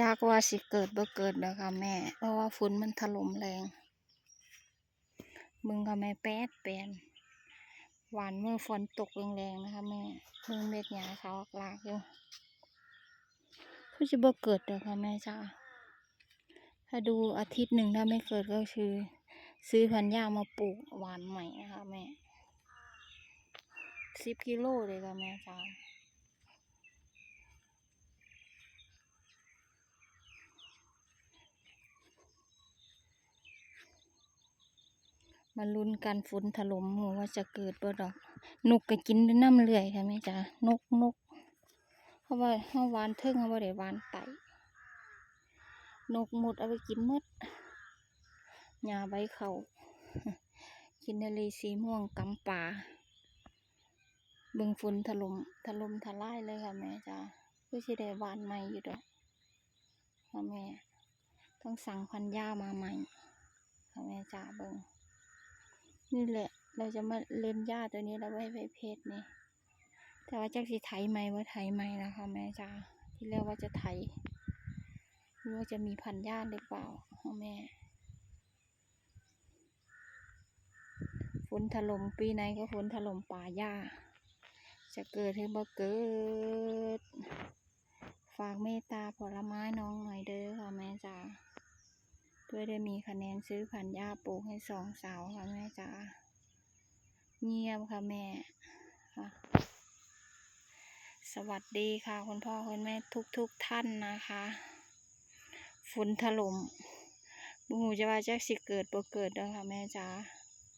จากว่าสิเกิดบ่เกิดเด้อค่ะแม่ เพราะว่าฝนมันถล่มแรง มึงค่ะแม่แป๊ดแปนหวานเมื่อฝนตกแรงๆนะคะแม่เพิ่งเม็ดหญ้าขาลากอยู่คือสิบ่เกิดเด้อค่ะแม่จ้าถ้าดูอาทิตย์หนึ่งถ้าไม่เกิดก็คือ ซื้อพันธุ์หญ้ามาปลูกหวานใหม่นะคะแม่สิบกิโลเลยค่ะแม่จ้า มาลุ้นกันฝนถล่มหัวว่าจะเกิดบ่ดอก นกก็กินด้วยน้ำเลื่อยค่ะแม่จ๋านกนกเพราะว่าเฮาวานเทิงเฮาบ่ได้วานไตนกหมดเอาไปกินมดหญ้าใบเขากินนาลีสีม่วงกำป่าเบิ่งฝนถล่มถล่มทลายเลยค่ะแม่จ๋าเพื่อสิได้วานใหม่อยู่ดอกค่ะแม่ต้องสั่งพันธุ์หญ้ามาใหม่ค่ะแม่จ๋าเบิ่ง นี่แหละ เราจะมาเล่นหญ้าตัวนี้แล้วไว้ไว้เพชรนี่แต่ว่าจักสิไถไหมว่าไถไหมนะคะแม่จ๋าที่แรกว่าจะไถหรือว่าจะมีพันธุ์หญ้าหรือเปล่าพ่อแม่ฝนถล่มปีไหนก็ฝนถล่มป่าหญ้า จะเกิดหรือบ่เกิด ฝากเมตตาผลไม้น้องหน่อยเด้อค่ะแม่จ๋า เพื่ อได้มีคะแนนซื้อพันธุ์หญ้าปลูกให้สองสาวค่ะแม่จ๋าเงียบค่ะแม่ค่ะสวัสดีค่ะ คุณพ่อคุณแม่ทุกทุกท่านนะคะ ฝนถล่มบุหูจะว่าจะสิเกิดบ่เกิดเด้อค่ะแม่จ๋า